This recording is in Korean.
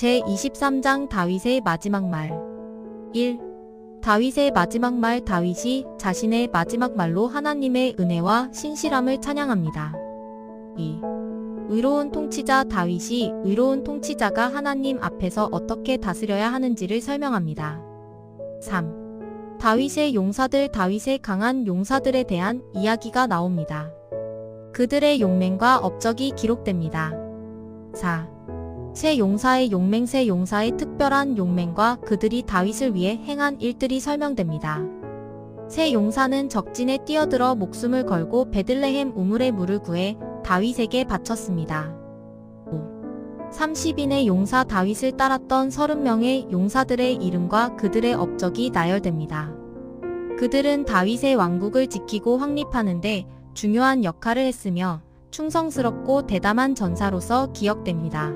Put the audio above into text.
제23장 다윗의 마지막 말 1. 다윗의 마지막 말 다윗이 자신의 마지막 말로 하나님의 은혜와 신실함을 찬양합니다. 2. 의로운 통치자 다윗이 의로운 통치자가 하나님 앞에서 어떻게 다스려야 하는지를 설명합니다. 3. 다윗의 용사들 다윗의 강한 용사들에 대한 이야기가 나옵니다. 그들의 용맹과 업적이 기록됩니다. 4. 새 용사의 용맹 새 용사의 특별한 용맹과 그들이 다윗을 위해 행한 일들이 설명됩니다. 새 용사는 적진에 뛰어들어 목숨을 걸고 베들레헴 우물의 물을 구해 다윗에게 바쳤습니다. 5. 30인의 용사 다윗을 따랐던 30명의 용사들의 이름과 그들의 업적이 나열됩니다. 그들은 다윗의 왕국을 지키고 확립하는데 중요한 역할을 했으며 충성스럽고 대담한 전사로서 기억됩니다.